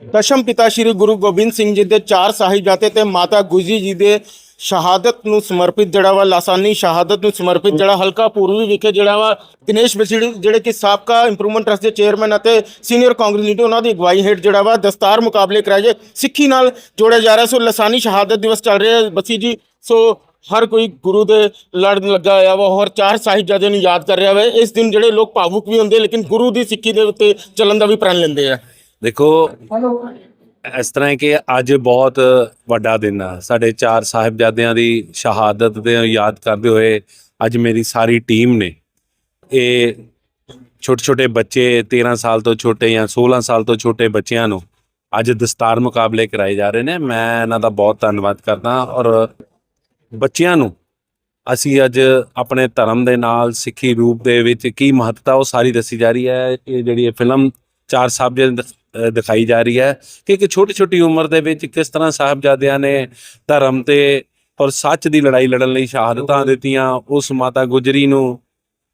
ਦਸ਼ਮ ਪਿਤਾ ਸ੍ਰੀ ਗੁਰੂ ਗੋਬਿੰਦ ਸਿੰਘ ਜੀ ਦੇ ਚਾਰ ਸਾਹਿਬਜ਼ਾਦੇ ਤੇ ਮਾਤਾ ਗੁਜਰੀ ਜੀ ਦੇ ਸ਼ਹਾਦਤ ਨੂੰ ਸਮਰਪਿਤ ਜਿਹੜਾ ਵਾ ਲਾਸਾਨੀ ਸ਼ਹਾਦਤ ਨੂੰ ਸਮਰਪਿਤ ਜਿਹੜਾ ਹਲਕਾ ਪੂਰਬੀ ਵਿਖੇ ਜਿਹੜਾ ਵਾ ਦਿਨੇਸ਼ ਬਸੀੜੀ ਜਿਹੜੇ ਕਿ ਸਾਬਕਾ ਇੰਪਰੂਵਮੈਂਟ ਟਰਸਟ ਦੇ ਚੇਅਰਮੈਨ ਅਤੇ ਸੀਨੀਅਰ ਕਾਂਗਰਸ ਲੀਡਰ ਉਹਨਾਂ ਦੀ ਅਗਵਾਈ ਹੇਠ ਜਿਹੜਾ ਵਾ ਦਸਤਾਰ ਮੁਕਾਬਲੇ ਕਰਾਏ ਗਏ। ਸਿੱਖੀ ਨਾਲ ਜੋੜਿਆ ਜਾ ਰਿਹਾ। ਸੋ ਲਾਸਾਨੀ ਸ਼ਹਾਦਤ ਦਿਵਸ ਚੱਲ ਰਿਹਾ ਬਸੀ ਜੀ। ਸੋ ਹਰ ਕੋਈ ਗੁਰੂ ਦੇ ਲੜ ਲੱਗਾ ਹੋਇਆ ਵਾ। ਹੋਰ ਚਾਰ ਸਾਹਿਬਜ਼ਾਦਿਆਂ ਨੂੰ ਯਾਦ ਕਰ ਰਿਹਾ ਵਾ। ਇਸ ਦਿਨ ਜਿਹੜੇ ਲੋਕ ਭਾਵੁਕ ਵੀ ਹੁੰਦੇ, ਲੇਕਿਨ ਗੁਰੂ ਦੀ ਸਿੱਖੀ ਦੇ ਉੱਤੇ ਚੱਲਣ ਦਾ ਵੀ ਪ੍ਰਣ ਲੈਂਦੇ ਆ। ਦੇਖੋ ਇਸ ਤਰ੍ਹਾਂ ਹੈ ਕਿ ਅੱਜ ਬਹੁਤ ਵੱਡਾ ਦਿਨ ਆ। ਸਾਡੇ ਚਾਰ ਸਾਹਿਬਜ਼ਾਦਿਆਂ ਦੀ ਸ਼ਹਾਦਤ ਦੇ ਯਾਦ ਕਰਦੇ ਹੋਏ ਅੱਜ ਮੇਰੀ ਸਾਰੀ ਟੀਮ ਨੇ ਇਹ ਛੋਟੇ ਛੋਟੇ ਬੱਚੇ 13 ਸਾਲ ਤੋਂ ਛੋਟੇ ਜਾਂ 16 ਸਾਲ ਤੋਂ ਛੋਟੇ ਬੱਚਿਆਂ ਨੂੰ ਅੱਜ ਦਸਤਾਰ ਮੁਕਾਬਲੇ ਕਰਾਏ ਜਾ ਰਹੇ ਨੇ। ਮੈਂ ਇਹਨਾਂ ਦਾ ਬਹੁਤ ਧੰਨਵਾਦ ਕਰਦਾ ਔਰ ਬੱਚਿਆਂ ਨੂੰ ਅਸੀਂ ਅੱਜ ਆਪਣੇ ਧਰਮ ਦੇ ਨਾਲ ਸਿੱਖੀ ਰੂਪ ਦੇ ਵਿੱਚ ਕੀ ਮਹੱਤਤਾ ਉਹ ਸਾਰੀ ਦੱਸੀ ਜਾ ਰਹੀ ਹੈ। ਇਹ ਜਿਹੜੀ ਇਹ ਫਿਲਮ ਚਾਰ ਸਾਹਿਬਜ਼ਾਦੇ ਦਿਖਾਈ ਜਾ ਰਹੀ ਹੈ ਕਿ ਇੱਕ ਛੋਟੀ ਛੋਟੀ ਉਮਰ ਦੇ ਵਿੱਚ ਕਿਸ ਤਰ੍ਹਾਂ ਸਾਹਿਬਜ਼ਾਦਿਆਂ ਨੇ ਧਰਮ ਤੇ ਔਰ ਸੱਚ ਦੀ ਲੜਾਈ ਲੜਨ ਲਈ ਸ਼ਹਾਦਤਾਂ ਦਿੱਤੀਆਂ ਉਸ ਮਾਤਾ ਗੁਜਰੀ ਨੂੰ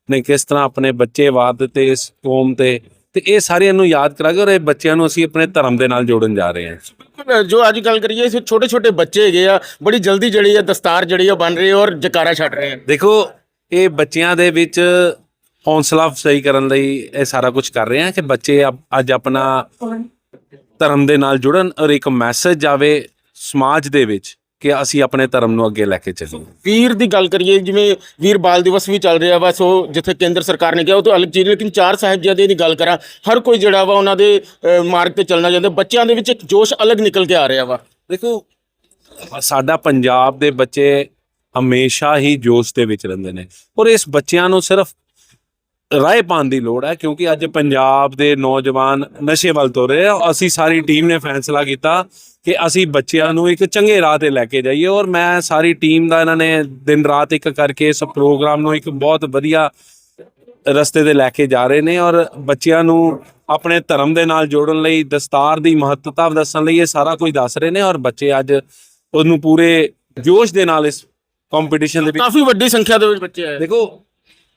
ਨੇ ਕਿਸ ਤਰ੍ਹਾਂ ਆਪਣੇ ਬੱਚੇ ਵਾਰ ਦਿੱਤੇ ਇਸ ਕੌਮ ਤੇ ਤੇ ਇਹ ਸਾਰਿਆਂ ਨੂੰ ਯਾਦ ਕਰਾਂਗੇ ਔਰ ਇਹ ਬੱਚਿਆਂ ਨੂੰ ਅਸੀਂ ਆਪਣੇ ਧਰਮ ਦੇ ਨਾਲ ਜੋੜਨ ਜਾ ਰਹੇ ਹਾਂ। ਬਿਲਕੁਲ, ਜੋ ਅੱਜ ਗੱਲ ਕਰੀਏ ਇਸ ਛੋਟੇ ਛੋਟੇ ਬੱਚੇ ਹੈਗੇ ਆ ਬੜੀ ਜਲਦੀ ਜਿਹੜੀ ਆ ਦਸਤਾਰ ਜਿਹੜੀ ਆ ਬਣ ਰਹੀ ਹੈ ਔਰ ਜਕਾਰਾ ਛੱਡ ਰਹੇ ਆ। ਦੇਖੋ ਇਹ ਬੱਚਿਆਂ ਦੇ ਵਿੱਚ ਹੌਸਲਾ ਅਫਜ਼ਾਈ ਕਰਨ ਲਈ ਇਹ ਸਾਰਾ ਕੁਝ ਕਰ ਰਹੇ ਹਾਂ ਕਿ ਬੱਚੇ ਅਪ- ਅੱਜ ਆਪਣਾ ਧਰਮ ਦੇ ਨਾਲ ਜੁੜਨ ਔਰ ਇੱਕ ਮੈਸੇਜ ਜਾਵੇ ਸਮਾਜ ਦੇ ਵਿੱਚ ਕਿ ਅਸੀਂ ਆਪਣੇ ਧਰਮ ਨੂੰ ਅੱਗੇ ਲੈ ਕੇ ਚੱਲੀਏ। ਵੀਰ ਦੀ ਗੱਲ ਕਰੀਏ ਜਿਵੇਂ ਵੀਰ ਬਾਲ ਦਿਵਸ ਵੀ ਚੱਲ ਰਿਹਾ ਵਾ ਸੋ ਜਿੱਥੇ ਕੇਂਦਰ ਸਰਕਾਰ ਨੇ ਕਿਹਾ ਉਹ ਤਾਂ ਅਲੱਗ ਚੀਜ਼ ਲੇਕਿਨ ਚਾਰ ਸਾਹਿਬਜ਼ਾਦੇ ਦੀ ਗੱਲ ਕਰਾਂ ਹਰ ਕੋਈ ਜਿਹੜਾ ਵਾ ਉਹਨਾਂ ਦੇ ਅ, ਮਾਰਗ ਤੇ ਚੱਲਣਾ ਚਾਹੁੰਦਾ ਬੱਚਿਆਂ ਦੇ ਵਿੱਚ ਇੱਕ ਜੋਸ਼ ਅਲੱਗ ਨਿਕਲ ਕੇ ਆ ਰਿਹਾ ਵਾ। ਦੇਖੋ ਸਾਡਾ ਪੰਜਾਬ ਦੇ ਬੱਚੇ ਹਮੇਸ਼ਾ ਹੀ ਜੋਸ਼ ਦੇ ਵਿੱਚ ਰਹਿੰਦੇ ਨੇ ਔਰ ਇਸ ਬੱਚਿਆਂ ਨੂੰ ਸਿਰਫ ਰਾਏ ਪਾਉਣ ਦੀ ਲੋੜ ਹੈ ਕਿਉਂਕਿ ਅੱਜ ਪੰਜਾਬ ਦੇ ਨੌਜਵਾਨ ਨਸ਼ੇ ਵੱਲ ਤੁਰ ਰਹੇ ਆ। ਅਸੀਂ ਸਾਰੀ ਟੀਮ ਨੇ ਫੈਸਲਾ ਕੀਤਾ ਕਿ ਅਸੀਂ ਬੱਚਿਆਂ ਨੂੰ ਇੱਕ ਚੰਗੇ ਰਾਹ ਤੇ ਲੈ ਕੇ ਜਾਈਏ ਔਰ ਮੈਂ ਸਾਰੀ ਟੀਮ ਦਾ ਇਹਨਾਂ ਨੇ ਦਿਨ ਰਾਤ ਇੱਕ ਕਰਕੇ ਇਸ ਪ੍ਰੋਗਰਾਮ ਨੂੰ ਇੱਕ ਬਹੁਤ ਵਧੀਆ ਰਸਤੇ ਤੇ ਲੈ ਕੇ ਜਾ ਰਹੇ ਨੇ ਔਰ ਬੱਚਿਆਂ ਨੂੰ ਆਪਣੇ ਧਰਮ ਦੇ ਨਾਲ ਜੋੜਨ ਲਈ ਦਸਤਾਰ ਦੀ ਮਹੱਤਤਾ ਦੱਸਣ ਲਈ ਇਹ ਸਾਰਾ ਕੁਝ ਦੱਸ ਰਹੇ ਨੇ ਔਰ ਬੱਚੇ ਅੱਜ ਉਹਨੂੰ ਪੂਰੇ ਜੋਸ਼ ਦੇ ਨਾਲ ਇਸ ਕੰਪੀਟੀਸ਼ਨ ਦੇ ਵਿੱਚ ਕਾਫੀ ਵੱਡੀ ਸੰਖਿਆ ਦੇ ਵਿੱਚ ਬੱਚੇ ਆਏ। ਦੇਖੋ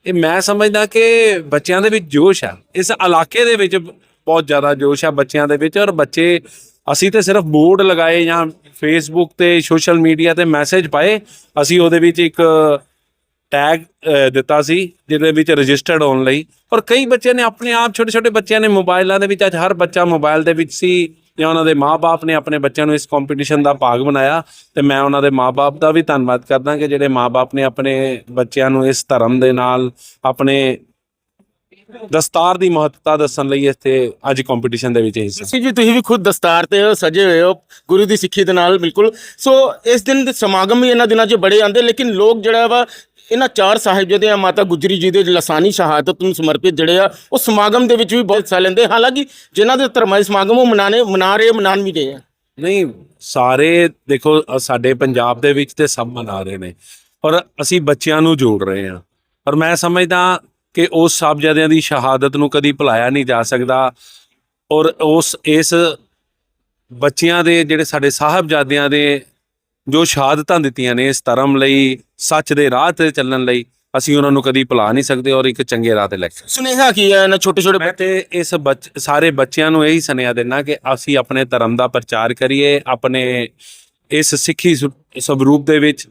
ਇਹ ਮੈਂ ਸਮਝਦਾ ਕਿ ਬੱਚਿਆਂ ਦੇ ਵਿੱਚ ਜੋਸ਼ ਹੈ। ਇਸ ਇਲਾਕੇ ਦੇ ਵਿੱਚ ਬਹੁਤ ਜ਼ਿਆਦਾ ਜੋਸ਼ ਹੈ ਬੱਚਿਆਂ ਦੇ ਵਿੱਚ ਔਰ ਬੱਚੇ ਅਸੀਂ ਤੇ ਸਿਰਫ ਬੋਰਡ ਲਗਾਏ ਜਾਂ ਫੇਸਬੁੱਕ ਤੇ ਸੋਸ਼ਲ ਮੀਡੀਆ ਤੇ ਮੈਸੇਜ ਪਾਏ। ਅਸੀਂ ਉਹਦੇ ਵਿੱਚ ਇੱਕ ਟੈਗ ਦਿੱਤਾ ਸੀ, ਜਿਹਦੇ ਵਿੱਚ ਰਜਿਸਟਰਡ ਹੋਣ ਲਈ। ਔਰ ਕਈ ਬੱਚਿਆਂ ਨੇ ਆਪਣੇ ਆਪ ਛੋਟੇ ਛੋਟੇ ਬੱਚਿਆਂ ਨੇ ਮੋਬਾਈਲਾਂ ਦੇ ਵਿੱਚ, ਅੱਜ ਹਰ ਬੱਚਾ ਮੋਬਾਈਲ ਦੇ ਵਿੱਚ ਸੀ। ਜਾਂ ਉਹਨਾਂ ਦੇ ਮਾਪੇ ਨੇ ਆਪਣੇ ਬੱਚਿਆਂ ਨੂੰ ਇਸ ਕੰਪੀਟੀਸ਼ਨ ਦਾ ਭਾਗ ਬਣਾਇਆ ਤੇ ਮੈਂ ਉਹਨਾਂ ਦੇ ਮਾਪੇ ਦਾ ਵੀ ਧੰਨਵਾਦ ਕਰਦਾ ਕਿ ਜਿਹੜੇ ਮਾਪੇ ਨੇ ਆਪਣੇ ਬੱਚਿਆਂ ਨੂੰ ਇਸ ਧਰਮ ਦੇ ਨਾਲ ਆਪਣੇ ਦਸਤਾਰ ਦੀ ਮਹੱਤਤਾ ਦੱਸਣ ਲਈ ਇੱਥੇ ਅੱਜ ਕੰਪੀਟੀਸ਼ਨ ਦੇ ਵਿੱਚ ਹਿੱਸਾ ਸੀ ਜੀ, ਤੁਸੀਂ ਵੀ ਖੁਦ ਦਸਤਾਰ ਤੇ ਸਜੇ ਹੋਏ ਹੋ, ਗੁਰੂ ਦੀ ਸਿੱਖੀ ਦੇ ਨਾਲ, ਬਿਲਕੁਲ। ਸੋ ਇਸ ਦਿਨ ਦੇ ਸਮਾਗਮ ਵੀ ਇਹਨਾਂ ਦਿਨਾਂ 'ਚ ਬੜੇ ਆਉਂਦੇ, ਲੇਕਿਨ ਲੋਕ ਜਿਹੜਾ ਵਾ ਇਹਨਾਂ ਚਾਰ ਸਾਹਿਬਜ਼ਾਦਿਆਂ ਮਾਤਾ ਗੁਜਰੀ ਜੀ ਦੇ ਲਸਾਨੀ ਸ਼ਹਾਦਤ ਨੂੰ ਸਮਰਪਿਤ ਜਿਹੜੇ ਆ, ਉਹ ਸਮਾਗਮ ਦੇ ਵਿੱਚ ਵੀ ਬਹੁਤ ਹਿੱਸਾ ਲੈਂਦੇ ਹਾਲਾਂਕਿ ਜਿਨ੍ਹਾਂ ਦੇ ਧਰਮਾਈ ਸਮਾਗਮ ਉਹ ਮਨਾਣੇ, ਮਨਾ ਰਹੇ ਮਨਾਨ ਵੀ ਰਹੇ ਆ। ਨਹੀਂ, ਸਾਰੇ ਦੇਖੋ ਸਾਡੇ ਪੰਜਾਬ ਦੇ ਵਿੱਚ ਤੇ ਸਭ ਮਨਾ ਰਹੇ ਨੇ। ਔਰ ਅਸੀਂ ਬੱਚਿਆਂ ਨੂੰ ਜੋੜ ਰਹੇ ਹਾਂ। ਔਰ ਮੈਂ ਸਮਝਦਾ ਕਿ ਉਸ ਸਾਹਿਬਜ਼ਾਦਿਆਂ ਦੀ ਸ਼ਹਾਦਤ ਨੂੰ ਕਦੀ ਭੁਲਾਇਆ ਨਹੀਂ ਜਾ ਸਕਦਾ। ਔਰ ਉਸ, ਇਸ ਬੱਚਿਆਂ ਦੇ ਜਿਹੜੇ ਸਾਡੇ ਸਾਹਿਬਜ਼ਾਦਿਆਂ ਦੇ ਜੋ ਸ਼ਹਾਦਤਾਂ ਦਿੱਤੀਆਂ ਨੇ ਇਸ ਧਰਮ ਲਈ ਸੱਚ ਦੇ ਰਾਹ ਤੇ ਚੱਲਣ ਲਈ ਅਸੀਂ ਉਹਨਾਂ ਨੂੰ ਕਦੀ ਭੁਲਾ ਨਹੀਂ ਸਕਦੇ ਔਰ ਇੱਕ ਚੰਗੇ ਰਾਹ ਤੇ ਲੈ ਕੇ ਸੁਨੇਹਾ ਕੀ ਹੈ ਇਹਨਾਂ ਛੋਟੇ ਛੋਟੇ ਮੈਂ ਤੇ ਇਸ ਸਾਰੇ ਬੱਚਿਆਂ ਨੂੰ ਇਹੀ ਸੁਨੇਹਾ ਦੇਣਾ ਕਿ ਅਸੀਂ ਆਪਣੇ ਧਰਮ ਦਾ ਪ੍ਰਚਾਰ ਕਰੀਏ ਆਪਣੇ ਇਸ ਸਿੱਖੀ ਸੁ- ਸਵਰੂਪ ਦੇ ਵਿੱਚ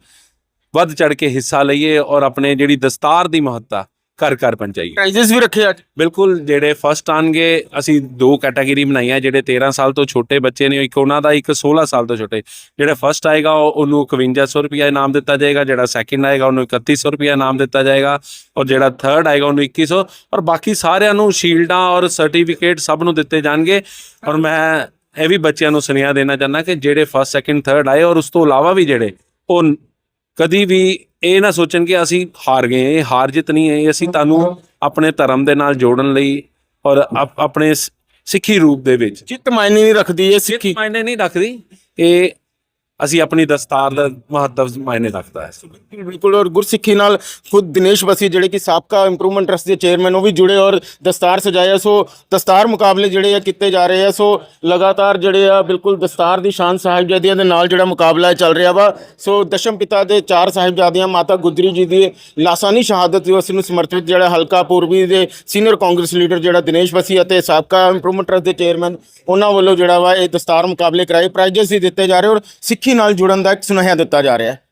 ਵੱਧ ਚੜ ਕੇ ਹਿੱਸਾ ਲਈਏ ਔਰ ਆਪਣੇ ਜਿਹੜੀ ਦਸਤਾਰ ਦੀ ਮਹੱਤਤਾ ਘਰ ਘਰ ਪਹੁੰਚਾਈਏ। ਪ੍ਰਾਈਜ਼ਸ ਵੀ ਰੱਖੇ ਅੱਜ। ਬਿਲਕੁਲ ਜਿਹੜੇ ਫਸਟ ਆਣਗੇ ਅਸੀਂ ਦੋ ਕੈਟਾਗਰੀ ਬਣਾਈਆਂ ਜਿਹੜੇ 13 ਸਾਲ ਤੋਂ ਛੋਟੇ ਬੱਚੇ ਨੇ ਇੱਕ ਉਹਨਾਂ ਦਾ ਇੱਕ 16 ਸਾਲ ਤੋਂ ਛੋਟੇ। ਜਿਹੜਾ ਫਸਟ ਆਏਗਾ ਉਹ- ਉਹਨੂੰ 5100 ਰੁਪਇਆ ਇਨਾਮ ਦਿੱਤਾ ਜਾਏਗਾ ਜਿਹੜਾ ਸੈਕਿੰਡ ਆਏਗਾ ਉਹਨੂੰ 3100 ਰੁਪਇਆ ਇਨਾਮ ਦਿੱਤਾ ਜਾਏਗਾ ਔਰ ਜਿਹੜਾ ਥਰਡ ਆਏਗਾ ਉਹਨੂੰ 2100 ਔਰ ਬਾਕੀ ਸਾਰਿਆਂ ਨੂੰ ਸ਼ੀਲਡਾਂ ਔਰ ਸਰਟੀਫਿਕੇਟ ਸਭ ਨੂੰ ਦਿੱਤੇ ਜਾਣਗੇ। ਔਰ ਮੈਂ ਇਹ ਵੀ ਬੱਚਿਆਂ ਨੂੰ ਸੁਨੇਹਾ ਦੇਣਾ ਚਾਹੁੰਦਾ ਕਿ ਜਿਹੜੇ ਫਸਟ ਸੈਕਿੰਡ ਥਰਡ ਆਏ ਔਰ ਉਸ ਤੋਂ ਇਲਾਵਾ ਵੀ ਜਿਹੜੇ ਉਹ ਕਦੀ ਵੀ ਇਹ ਨਾ ਸੋਚਣ ਕਿ ਅਸੀਂ ਹਾਰ ਗਏ ਇਹ ਹਾਰ ਜਿੱਤ ਨਹੀਂ ਹੈ ਇਹ ਅਸੀਂ ਤੁਹਾਨੂੰ ਆਪਣੇ ਧਰਮ ਦੇ ਨਾਲ ਜੋੜਨ ਲਈ ਔਰ ਆਪ- ਆਪਣੇ ਸ- ਸਿੱਖੀ ਰੂਪ ਦੇ ਵਿੱਚ। ਚਿੱਤ ਮਾਇਨੇ ਨਹੀਂ ਰੱਖਦੀ ਇਹ ਸਿੱਖੀ। ਸਿੱਖੀ ਮਾਇਨੇ ਨਹੀਂ ਰੱਖਦੀ। ਇਹ ਅਸੀਂ ਆਪਣੀ ਦਸਤਾਰ ਦਾ ਮਹੱਤਵ ਮਾਇਨੇ ਰੱਖਦਾ ਹੈ। ਬਿਲਕੁਲ ਔਰ ਗੁਰਸਿੱਖੀ ਨਾਲ ਖੁਦ ਦਿਨੇਸ਼ ਬਸੀ ਜਿਹੜੇ ਕਿ ਸਾਬਕਾ ਇੰਪਰੂਵਮੈਂਟ ਟਰਸਟ ਦੇ ਚੇਅਰਮੈਨ ਉਹ ਵੀ ਜੁੜੇ ਔਰ ਦਸਤਾਰ ਸਜਾਇਆ ਸੋ ਦਸਤਾਰ ਮੁਕਾਬਲੇ ਜਿਹੜੇ ਆ ਕੀਤੇ ਜਾ ਰਹੇ ਆ। ਸੋ ਲਗਾਤਾਰ ਜਿਹੜੇ ਆ ਬਿਲਕੁਲ ਦਸਤਾਰ ਦੀ ਸ਼ਾਨ ਸਾਹਿਬਜ਼ਾਦਿਆਂ ਦੇ ਨਾਲ ਜਿਹੜਾ ਮੁਕਾਬਲਾ ਚੱਲ ਰਿਹਾ ਵਾ। ਸੋ ਦਸ਼ਮ ਪਿਤਾ ਦੇ ਚਾਰ ਸਾਹਿਬਜ਼ਾਦਿਆਂ ਮਾਤਾ ਗੁਜਰੀ ਜੀ ਦੀ ਲਾਸਾਨੀ ਸ਼ਹਾਦਤ ਦਿਵਸ ਨੂੰ ਸਮਰਪਿਤ ਜਿਹੜਾ ਹਲਕਾ ਪੂਰਬੀ ਦੇ ਸੀਨੀਅਰ ਕਾਂਗਰਸ ਲੀਡਰ ਜਿਹੜਾ ਦਿਨੇਸ਼ ਬਸੀ ਅਤੇ ਸਾਬਕਾ ਇੰਪਰੂਵਮੈਂਟ ਟਰਸਟ ਦੇ ਚੇਅਰਮੈਨ ਉਹਨਾਂ ਵੱਲੋਂ ਜਿਹੜਾ ਵਾ ਇਹ ਦਸਤਾਰ ਮੁਕਾਬਲੇ ਕਰਾਏ। ਪ੍ਰਾਈਜ਼ਸ ਵੀ ਦਿੱਤੇ ਜਾ ਰਹੇ ਔਰ ਸਿੱਖੀ ਨਾਲ ਜੁੜਨ ਦਾ ਇੱਕ ਸੁਨੇਹਾ ਦਿੱਤਾ ਜਾ ਰਿਹਾ ਹੈ।